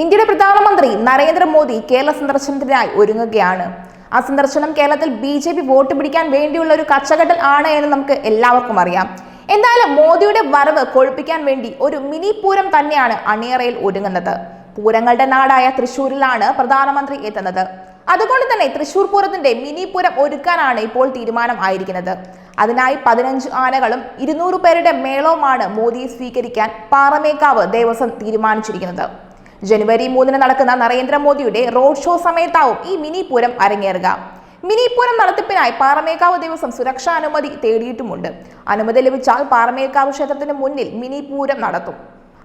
ഇന്ത്യയുടെ പ്രധാനമന്ത്രി നരേന്ദ്രമോദി കേരള സന്ദർശനത്തിനായി ഒരുങ്ങുകയാണ്. ആ സന്ദർശനം കേരളത്തിൽ ബി ജെ പി വോട്ട് പിടിക്കാൻ വേണ്ടിയുള്ള ഒരു കച്ചകെട്ടൽ ആണ് എന്ന് നമുക്ക് എല്ലാവർക്കും അറിയാം. എന്തായാലും മോദിയുടെ വരവ് കൊഴുപ്പിക്കാൻ വേണ്ടി ഒരു മിനി പൂരം തന്നെയാണ് അണിയറയിൽ ഒരുങ്ങുന്നത്. പൂരങ്ങളുടെ നാടായ തൃശൂരിലാണ് പ്രധാനമന്ത്രി എത്തുന്നത്. അതുകൊണ്ട് തന്നെ തൃശൂർ പൂരത്തിന്റെ മിനി പൂരം ഒരുക്കാനാണ് ഇപ്പോൾ തീരുമാനം ആയിരിക്കുന്നത്. അതിനായി പതിനഞ്ച് ആനകളും ഇരുന്നൂറ് പേരുടെ മേളവുമാണ് മോദിയെ സ്വീകരിക്കാൻ പാറമേക്കാവ് ദേവസ്വം തീരുമാനിച്ചിരിക്കുന്നത്. ജനുവരി മൂന്നിന് നടക്കുന്ന നരേന്ദ്രമോദിയുടെ റോഡ് ഷോ സമയത്താവും ഈ മിനി പൂരം അരങ്ങേറുക. മിനി പൂരം നടത്തിപ്പിനായി പാറമേക്കാവ് ദിവസം സുരക്ഷാ അനുമതി തേടിയിട്ടുമുണ്ട്. അനുമതി ലഭിച്ചാൽ പാറമേക്കാവ് ക്ഷേത്രത്തിന് മുന്നിൽ മിനി പൂരം നടത്തും.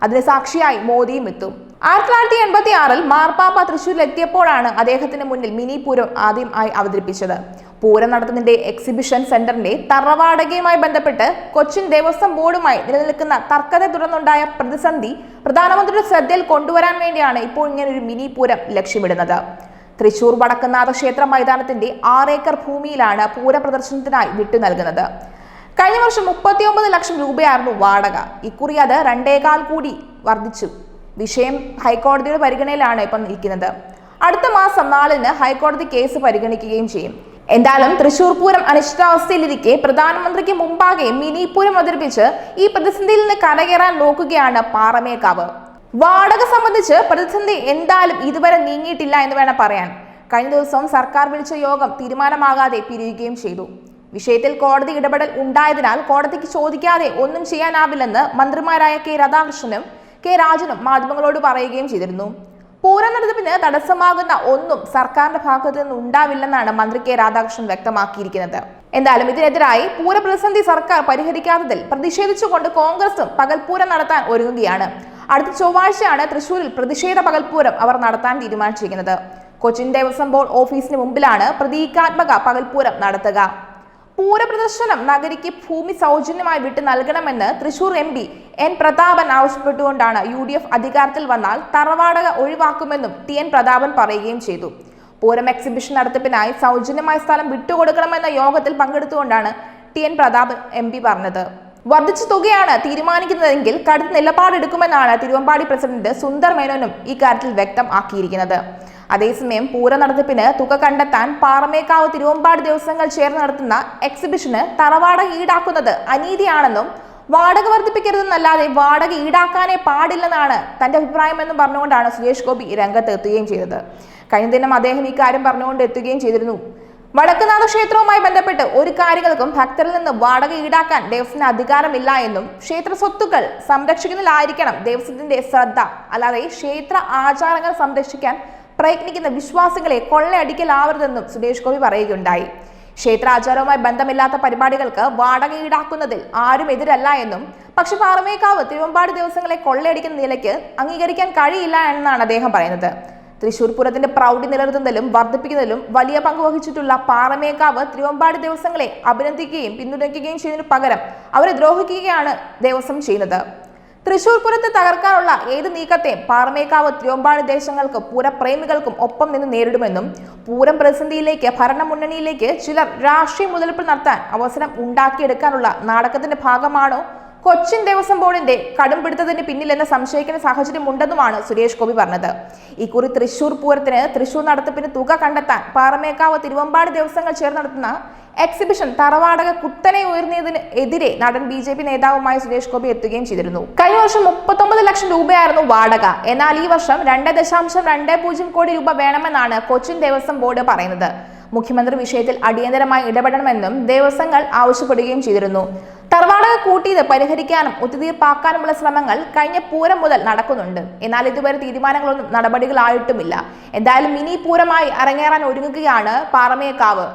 അതിന് സാക്ഷിയായി മോദിയും എത്തും. ആയിരത്തി തൊള്ളായിരത്തി എൺപത്തി ആറിൽ മാർപ്പാപ്പ തൃശ്ശൂരിൽ എത്തിയപ്പോഴാണ് അദ്ദേഹത്തിന് മുന്നിൽ മിനി പൂരം ആദ്യമായി അവതരിപ്പിച്ചത്. പൂരം നടത്തുന്നതിന്റെ എക്സിബിഷൻ സെന്ററിന്റെ തറവാടകയുമായി ബന്ധപ്പെട്ട് കൊച്ചിൻ ദേവസ്വം ബോർഡുമായി നിലനിൽക്കുന്ന തർക്കത്തെ തുടർന്നുണ്ടായ പ്രതിസന്ധി പ്രധാനമന്ത്രിയുടെ ശ്രദ്ധയിൽ കൊണ്ടുവരാൻ വേണ്ടിയാണ് ഇപ്പോൾ ഇങ്ങനെ ഒരു മിനി പൂരം ലക്ഷ്യമിടുന്നത്. തൃശൂർ വടക്കുന്നാഥ ക്ഷേത്ര മൈതാനത്തിന്റെ ആറേക്കർ ഭൂമിയിലാണ് പൂര പ്രദർശനത്തിനായി വിട്ടു നൽകുന്നത്. കഴിഞ്ഞ വർഷം മുപ്പത്തിയൊമ്പത് ലക്ഷം രൂപയായിരുന്നു വാടക. ഇക്കുറി അത് രണ്ടേകാൽ കൂടി വർദ്ധിച്ചു. വിഷയം ഹൈക്കോടതിയുടെ പരിഗണനയിലാണ് ഇപ്പം നിൽക്കുന്നത്. അടുത്ത മാസം നാലിന് ഹൈക്കോടതി കേസ് പരിഗണിക്കുകയും ചെയ്യും. എന്തായാലും തൃശൂർ പൂരം അനിശ്ചിതാവസ്ഥയിലിരിക്കെ പ്രധാനമന്ത്രിക്ക് മുമ്പാകെ മിനി പൂരം അവതരിപ്പിച്ച് ഈ പ്രതിസന്ധിയിൽ നിന്ന് കരകയറാൻ നോക്കുകയാണ് പാറമേക്കാവ്. വാടക സംബന്ധിച്ച് പ്രതിസന്ധി എന്തായാലും ഇതുവരെ നീങ്ങിയിട്ടില്ല എന്ന് വേണം പറയാൻ. കഴിഞ്ഞ ദിവസം സർക്കാർ വിളിച്ച യോഗം തീരുമാനമാകാതെ പിരിയുകയും ചെയ്തു. വിഷയത്തിൽ കോടതി ഇടപെടൽ ഉണ്ടായതിനാൽ കോടതിക്ക് ചോദിക്കാതെ ഒന്നും ചെയ്യാനാവില്ലെന്ന് മന്ത്രിമാരായ കെ രാധാകൃഷ്ണനും കെ രാജനും മാധ്യമങ്ങളോട് പറയുകയും ചെയ്തിരുന്നു. പൂരം നടത്തിപ്പിന് തടസ്സമാകുന്ന ഒന്നും സർക്കാരിന്റെ ഭാഗത്തു നിന്ന് ഉണ്ടാവില്ലെന്നാണ് മന്ത്രി കെ രാധാകൃഷ്ണൻ വ്യക്തമാക്കിയിരിക്കുന്നത്. എന്തായാലും ഇതിനെതിരായി പൂരപ്രതിസന്ധി സർക്കാർ പരിഹരിക്കാത്തതിൽ പ്രതിഷേധിച്ചുകൊണ്ട് കോൺഗ്രസും പകൽപൂരം നടത്താൻ ഒരുങ്ങുകയാണ്. അടുത്ത ചൊവ്വാഴ്ചയാണ് തൃശൂരിൽ പ്രതിഷേധ പകൽപൂരം അവർ നടത്താൻ തീരുമാനിച്ചിരിക്കുന്നത്. കൊച്ചിൻ ദേവസ്വം ബോർഡ് ഓഫീസിന് മുമ്പിലാണ് പ്രതീകാത്മക പകൽപൂരം നടത്തുക. പൂരപ്രദർശനം നഗരിക്ക് ഭൂമി സൗജന്യമായി വിട്ടു നൽകണമെന്ന് Thrissur M P N Prathapan ആവശ്യപ്പെട്ടുകൊണ്ടാണ് U D F അധികാരത്തിൽ വന്നാൽ തറവാടക ഒഴിവാക്കുമെന്നും ടി എൻ പ്രതാപൻ പറയുകയും ചെയ്തു. പൂരം എക്സിബിഷൻ നടത്തിപ്പിനായി സൗജന്യമായ സ്ഥലം വിട്ടുകൊടുക്കണമെന്ന യോഗത്തിൽ പങ്കെടുത്തുകൊണ്ടാണ് T N Prathapan M P പറഞ്ഞത്. വർദ്ധിച്ച തുകയാണ് തീരുമാനിക്കുന്നതെങ്കിൽ കടുത്ത നിലപാടെടുക്കുമെന്നാണ് തിരുവമ്പാടി പ്രസിഡന്റ് സുന്ദർ മേനോനും ഇക്കാര്യത്തിൽ വ്യക്തം ആക്കിയിരിക്കുന്നത് അതേസമയം പൂര നടത്തിപ്പിന് തുക കണ്ടെത്താൻ പാറമേക്കാവ് തിരുവമ്പാട് ദിവസങ്ങൾ ചേർന്ന് നടത്തുന്ന എക്സിബിഷന് തറവാടക ഈടാക്കുന്നത് അനീതിയാണെന്നും വാടക വർദ്ധിപ്പിക്കരുതെന്നല്ലാതെ വാടക ഈടാക്കാനേ പാടില്ലെന്നാണ് തന്റെ അഭിപ്രായമെന്നും പറഞ്ഞുകൊണ്ടാണ് സുരേഷ് ഗോപി രംഗത്ത് എത്തുകയും ചെയ്തത്. കഴിഞ്ഞ ദിനം അദ്ദേഹം ഇക്കാര്യം പറഞ്ഞുകൊണ്ട് എത്തുകയും ചെയ്തിരുന്നു. വടക്കുനാഥ ക്ഷേത്രവുമായി ബന്ധപ്പെട്ട് ഒരു കാര്യങ്ങൾക്കും ഭക്തരിൽ നിന്ന് വാടക ഈടാക്കാൻ ദേവസ്വത്തിന് അധികാരമില്ല എന്നും ക്ഷേത്ര സ്വത്തുക്കൾ സംരക്ഷിക്കുന്നതിലായിരിക്കണം ദേവസ്വത്തിന്റെ ശ്രദ്ധ. അല്ലാതെ ക്ഷേത്ര ആചാരങ്ങൾ സംരക്ഷിക്കാൻ പ്രയത്നിക്കുന്ന വിശ്വാസികളെ കൊള്ളയടിക്കലാവരുതെന്നും സുരേഷ് ഗോപി പറയുകയുണ്ടായി. ക്ഷേത്രാചാരവുമായി ബന്ധമില്ലാത്ത പരിപാടികൾക്ക് വാടക ഈടാക്കുന്നതിൽ ആരും എതിരല്ല എന്നും പക്ഷെ പാറമേക്കാവ് തിരുവമ്പാടി ദിവസങ്ങളെ കൊള്ളയടിക്കുന്ന നിലയ്ക്ക് അംഗീകരിക്കാൻ കഴിയില്ല എന്നാണ് അദ്ദേഹം പറയുന്നത്. തൃശൂർ പൂരത്തിന്റെ പ്രൗഢി നിലനിർത്തുന്നതിലും വർദ്ധിപ്പിക്കുന്നതിലും വലിയ പങ്ക് വഹിച്ചിട്ടുള്ള പാറമേക്കാവ് തിരുവമ്പാടി ദിവസങ്ങളെ അഭിനന്ദിക്കുകയും പിന്തുണയ്ക്കുകയും ചെയ്യുന്നതിന് പകരം അവരെ ദ്രോഹിക്കുകയാണ് ദേവസ്വം ചെയ്യുന്നത്. തൃശൂർ പൂരത്തെ തകർക്കാനുള്ള ഏത് നീക്കത്തെയും പാറമേക്കാവ് തിരുവമ്പാടി ദേശങ്ങൾക്ക് പൂരപ്രേമികൾക്കും ഒപ്പം നിന്ന് നേരിടുമെന്നും പൂരം പ്രതിസന്ധിയിലേക്ക് ഭരണമുന്നണിയിലേക്ക് ചിലർ രാഷ്ട്രീയ മുതലെടുപ്പ് നടത്താൻ അവസരം ഉണ്ടാക്കിയെടുക്കാനുള്ള നാടകത്തിന്റെ ഭാഗമാണോ കൊച്ചിൻ ദേവസ്വം ബോർഡിന്റെ പിന്നിൽ പിന്നിലെന്ന് സംശയിക്കുന്ന സാഹചര്യം ഉണ്ടെന്നുമാണ് സുരേഷ് ഗോപി പറഞ്ഞത്. ഇക്കുറി തൃശൂർ പൂരത്തിന് തൃശൂർ നടത്തിപ്പിന് തുക കണ്ടെത്താൻ പാറമേക്കാവ് തിരുവമ്പാട് ദിവസങ്ങൾ ചേർന്ന് നടത്തുന്ന എക്സിബിഷൻ തറവാടക കുത്തനെ ഉയർന്നതിന് എതിരെ നടൻ ബി ജെ പി നേതാവുമായി സുരേഷ് ഗോപി എത്തുകയും ചെയ്തിരുന്നു. കഴിഞ്ഞ വർഷം മുപ്പത്തൊമ്പത് ലക്ഷം രൂപയായിരുന്നു വാടക. എന്നാൽ ഈ വർഷം രണ്ട് ദശാംശം രണ്ട് പൂജ്യം കോടി രൂപ വേണമെന്നാണ് കൊച്ചിൻ ദേവസ്വം ബോർഡ് പറയുന്നത്. മുഖ്യമന്ത്രി വിഷയത്തിൽ അടിയന്തരമായി ഇടപെടണമെന്നും ദേവസ്വങ്ങൾ ആവശ്യപ്പെടുകയും ചെയ്തിരുന്നു. കൂട്ടിയത് പരിഹരിക്കാനും ഒത്തുതീർപ്പാക്കാനുമുള്ള ശ്രമങ്ങൾ കഴിഞ്ഞ പൂരം മുതൽ നടക്കുന്നുണ്ട്. എന്നാൽ ഇതുവരെ തീരുമാനങ്ങളൊന്നും നടപടികളായിട്ടുമില്ല. എന്തായാലും മിനി പൂരമായി അരങ്ങേറാൻ ഒരുങ്ങുകയാണ് പാറമേക്കാവ്.